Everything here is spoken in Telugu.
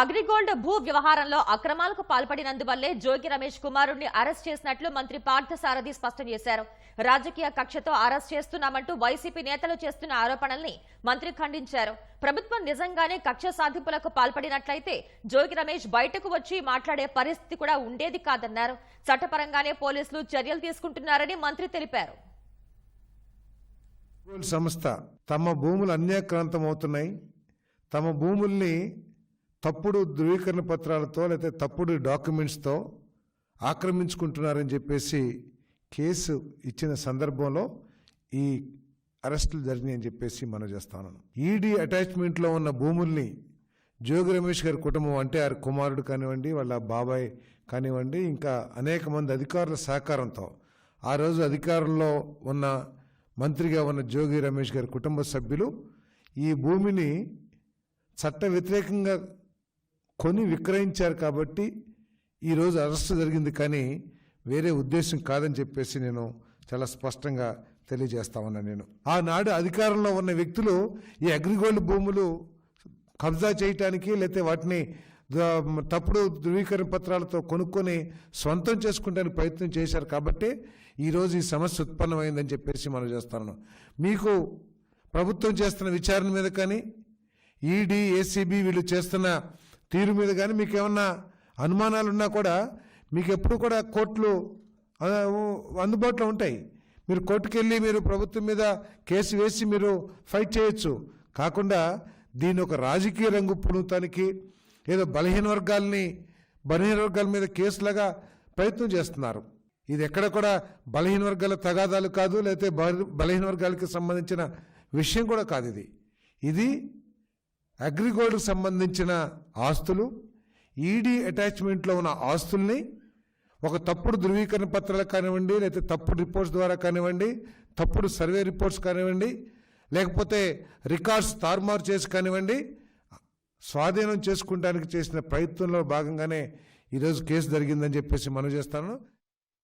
అగ్రిగోల్డ్ భూ వ్యవహారంలో అక్రమాలకు పాల్పడినందువల్లే జోగి రమేష్ కుమారుణ్ణి అరెస్ట్ చేసినట్లు మంత్రి పార్థసారథి స్పష్టం చేశారు. రాజకీయ కక్షతో అరెస్ట్ చేస్తున్నామంటూ వైసీపీ నేతలు చేస్తున్న ఆరోపణల్ని మంత్రి ఖండించారు. ప్రభుత్వం నిజంగానే కక్ష సాధింపులకు పాల్పడినట్లయితే జోగి రమేష్ బయటకు వచ్చి మాట్లాడే పరిస్థితి కూడా ఉండేది కాదన్నారు. చట్టపరంగానే పోలీసులు చర్యలు తీసుకుంటున్నారని మంత్రి తెలిపారు. సంస్థ తమ భూములు అన్యాక్రాంతం అవుతున్నాయి తమ భూముల్ని తప్పుడు ధృవీకరణ పత్రాలతో లేకపోతే తప్పుడు డాక్యుమెంట్స్తో ఆక్రమించుకుంటున్నారని చెప్పేసి కేసు ఇచ్చిన సందర్భంలో ఈ అరెస్టులు జరిగినాయని చెప్పేసి మనం చేస్తాను ఈడీ అటాచ్మెంట్లో ఉన్న భూముల్ని జోగి రమేష్ గారి కుటుంబం అంటే వారి కుమారుడు కానివ్వండి వాళ్ళ బాబాయ్ కానివ్వండి ఇంకా అనేక మంది అధికారుల సహకారంతో ఆ రోజు అధికారంలో ఉన్న మంత్రిగా ఉన్న జోగి రమేష్ గారి కుటుంబ సభ్యులు ఈ భూమిని చట్ట వ్యతిరేకంగా కొని విక్రయించారు కాబట్టి ఈరోజు అరెస్ట్ జరిగింది కానీ వేరే ఉద్దేశం కాదని చెప్పేసి నేను చాలా స్పష్టంగా తెలియజేస్తా ఉన్నాను నేను. ఆనాడు అధికారంలో ఉన్న వ్యక్తులు ఈ అగ్రిగోల్డ్ భూములు కబ్జా చేయటానికి లేకపోతే వాటిని తప్పుడు ధృవీకరణ పత్రాలతో కొనుక్కొని సొంతం చేసుకుంటానికి ప్రయత్నం చేశారు కాబట్టి ఈరోజు ఈ సమస్య ఉత్పన్నమైందని చెప్పేసి మనం చేస్తాను మీకు ప్రభుత్వం చేస్తున్న విచారణ మీద కానీ ఈడీ ఏసీబీ వీళ్ళు చేస్తున్న తీరు మీద కానీ మీకు ఏమన్నా అనుమానాలు ఉన్నా కూడా మీకు ఎప్పుడు కూడా కోర్టులు అందుబాటులో ఉంటాయి. మీరు కోర్టుకు వెళ్ళి మీరు ప్రభుత్వం మీద కేసు వేసి మీరు ఫైట్ చేయొచ్చు. కాకుండా దీని ఒక రాజకీయ రంగు పుణుతానికి ఏదో బలహీన వర్గాల్ని బలహీన వర్గాల మీద కేసులాగా ప్రయత్నం చేస్తున్నారు. ఇది ఎక్కడ కూడా బలహీన వర్గాల తగాదాలు కాదు లేకపోతే బల- బలహీన వర్గాలకి సంబంధించిన విషయం కూడా కాదు ఇది. ఇది అగ్రిగోల్డ్కి సంబంధించిన ఆస్తులు ఈడీ అటాచ్మెంట్లో ఉన్న ఆస్తుల్ని ఒక తప్పుడు ధృవీకరణ పత్రాలు కానివ్వండి లేకపోతే తప్పుడు రిపోర్ట్స్ ద్వారా కానివ్వండి తప్పుడు సర్వే రిపోర్ట్స్ కానివ్వండి లేకపోతే రికార్డ్స్ తారుమారు చేసి కానివ్వండి స్వాధీనం చేసుకుంటానికి చేసిన ప్రయత్నంలో భాగంగానే ఈరోజు కేసు జరిగిందని చెప్పేసి మనం చేస్తాను.